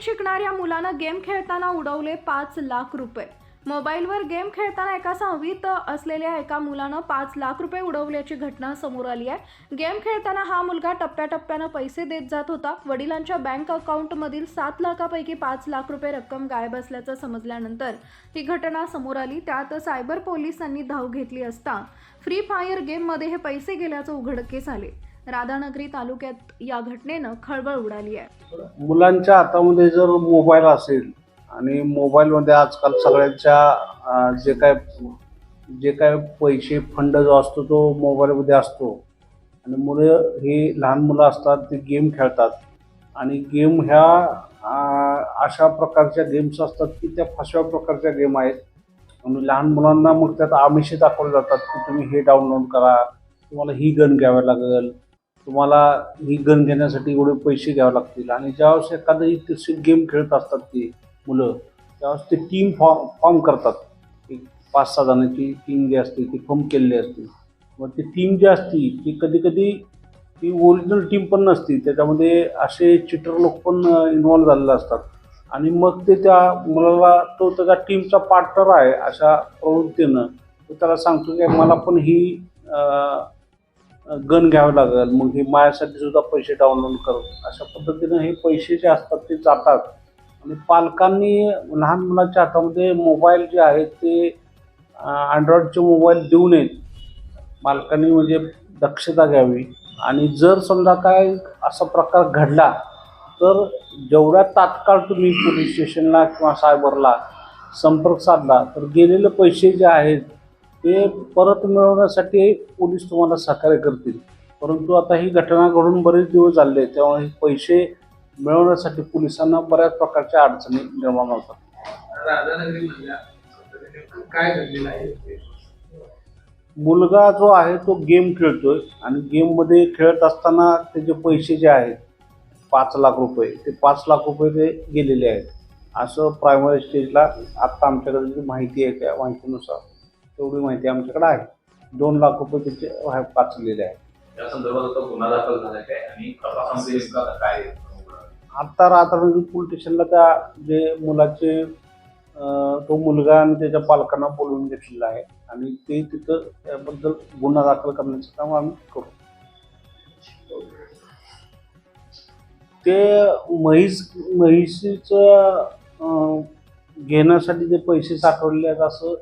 शिकणाऱ्या मुलानं गेम खेळताना उडवले पाच लाख रुपये. मोबाईलवर गेम खेळताना एका सहावीत असलेल्या एका मुलानं पाच लाख रुपये उडवल्याची घटना समोर आली आहे. गेम खेळताना हा मुलगा टप्प्याटप्प्यानं पैसे देत जात होता. वडिलांच्या बँक अकाउंटमधील सात लाखापैकी पाच लाख रुपये रक्कम गायब असल्याचं समजल्यानंतर ही घटना समोर आली. त्यात सायबर पोलिसांनी धाव घेतली असता फ्री फायर गेममध्ये हे पैसे गेल्याचं उघडकीस आले. राधानगरी तालुक्यात या घटनेनं खळबळ उडाली आहे. मुलांच्या हातामध्ये जर मोबाईल असेल आणि मोबाईलमध्ये आजकाल सगळ्यांच्या जे काय जे काय पैसे फंड जो असतो तो मोबाईलमध्ये असतो. आणि मुलं ही लहान मुलं असतात ते गेम खेळतात. आणि गेम ह्या अशा प्रकारच्या गेम्स असतात की त्या फसव्या प्रकारच्या गेम आहेत. आणि लहान मुलांना मग त्यात आमिषे दाखवले जातात की तुम्ही हे डाउनलोड करा तुम्हाला ही गन घ्यावी लागेल. तुम्हाला ही गन घेण्यासाठी एवढे पैसे घ्यावे लागतील. आणि ज्यावेळेस एखादी तशी गेम खेळत असतात ती मुलं त्यावेळेस ते टीम फॉर्म फॉर्म करतात. एक पाच सहा जणांची टीम जी असते ती फॉर्म केलेली असते. मग ती टीम जी असती ती कधी कधी ती ओरिजिनल टीम पण नसती. त्याच्यामध्ये असे चिटर लोक पण इन्व्हॉल्व झालेले असतात. आणि मग ते त्या मुलाला तो त्याचा टीमचा पार्टनर आहे अशा प्रवृत्तीनं तो त्याला सांगतो की मला पण ही गण गन घ्यावं लागेल मग हे माझ्यासाठी सुद्धा पैसे डाउनलोड करत अशा पद्धतीनं हे पैसे जे असतात ते जातात. आणि पालकांनी लहान मुलांच्या हातामध्ये मोबाईल जे आहेत ते अँड्रॉइडचे मोबाईल देऊ नयेत. पालकांनी म्हणजे दक्षता घ्यावी. आणि जर समजा काय असा प्रकार घडला तर जेवढ्या तात्काळ तुम्ही पोलीस स्टेशनला किंवा सायबरला संपर्क साधला तर गेलेले पैसे जे आहेत ते परत मिळवण्यासाठी पोलीस तुम्हाला सहकार्य करतील. परंतु आता ही घटना घडून बरेच दिवस झाले त्यामुळे हे पैसे मिळवण्यासाठी पोलिसांना बऱ्याच प्रकारच्या अडचणी निर्माण होतात. मुलगा जो आहे तो गेम खेळतोय आणि गेममध्ये खेळत असताना त्याचे पैसे जे आहेत पाच लाख रुपये ते पाच लाख रुपये ते गेलेले आहेत. असं प्रायमरी स्टेजला आत्ता आमच्याकडे जी माहिती आहे त्या माहितीनुसार तेवढी माहिती आमच्याकडे आहे. दोन लाख रुपये त्याचे वाह- वाचलेले आहेत या संदर्भात आता गुन्हा दाखल काय? आणि आता आहे? राधानगरी पोलीस स्टेशनला त्या जे मुलाचे तो मुलगा आणि त्याच्या पालकांना बोलवून घेतलेला आहे. आणि ते तिथं त्याबद्दल गुन्हा दाखल करण्याचं काम आम्ही करू. ते म्हैस म्हैशीचं घेण्यासाठी जे पैसे साठवलेले आहेत असं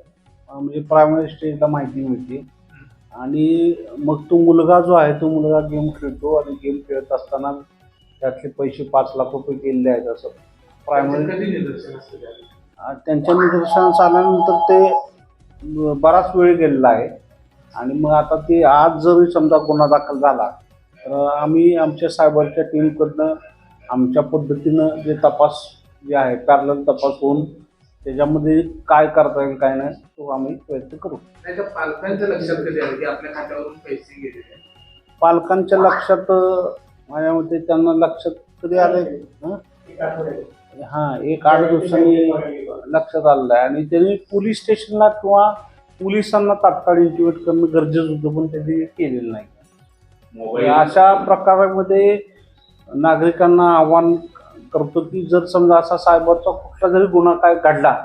म्हणजे प्रायमरी स्टेजला माहिती मिळते. आणि मग तो मुलगा जो आहे तो मुलगा गेम खेळतो आणि गेम खेळत असताना त्यातले पैसे पाच लाख रुपये गेलेले आहेत असं. प्रायमरी? त्यांच्या निदर्शनास आल्यानंतर ते बराच वेळ गेलेला आहे. आणि मग आता ते आज जरी समजा गुन्हा दाखल झाला तर आम्ही आमच्या सायबरच्या टीमकडनं आमच्या पद्धतीनं जे तपास जे आहे पॅरल तपास होऊन त्याच्यामध्ये काय करता येईल काय नाही तो आम्ही प्रयत्न करू. नाही पालकांच्या लक्षात कधी आलं की आपल्या खात्यावरून पैसे गेलेले आहेत? पालकांच्या लक्षात अं, माझ्या मते त्यांना लक्षात कधी आले हं? हा एक आठ दिवसांनी लक्षात आलेलं आहे. आणि त्यांनी पोलीस स्टेशनला किंवा पोलिसांना तात्काळ इंटिमेट करणं गरजेचं होतं पण त्यांनी केलेलं नाही. मोबाईल अशा प्रकारामध्ये नागरिकांना आव्हान करतो की जर समजा असा सायबरचा कुठला जरी गुन्हा काय घडला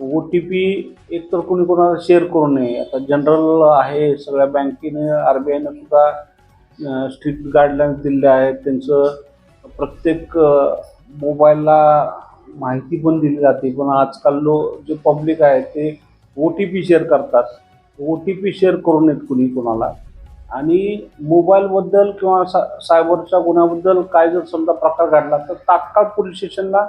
ओ टी पी एकतर कोणी कोणाला शेअर करू नये. आता जनरल आहे सगळ्या बँकेने आर बी आयनं सुद्धा स्ट्रिक्ट गाईडलाईन्स दिलेल्या आहेत. त्यांचं प्रत्येक मोबाईलला माहिती पण दिली जाते. पण आजकाल लो जे पब्लिक आहे ते ओ टी पी शेअर करतात. ओ टी पी शेअर करू नयेत कुणी कोणाला. आणि मोबाईलबद्दल किंवा सा सायबरच्या गुन्ह्याबद्दल काय जर समजा प्रकार घडला तर तात्काळ पोलीस स्टेशनला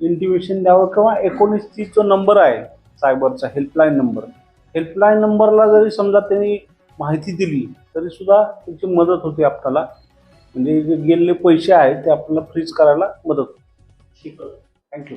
इंटिमेशन द्यावं किंवा एकोणीस तीस जो नंबर आहे सायबरचा हेल्पलाईन नंबर हेल्पलाईन नंबरला जरी समजा त्यांनी माहिती दिली तरी सुद्धा त्याची मदत होते आपल्याला. म्हणजे जे गेलेले पैसे आहेत ते आपल्याला फ्रीज करायला मदत होते. थँक्यू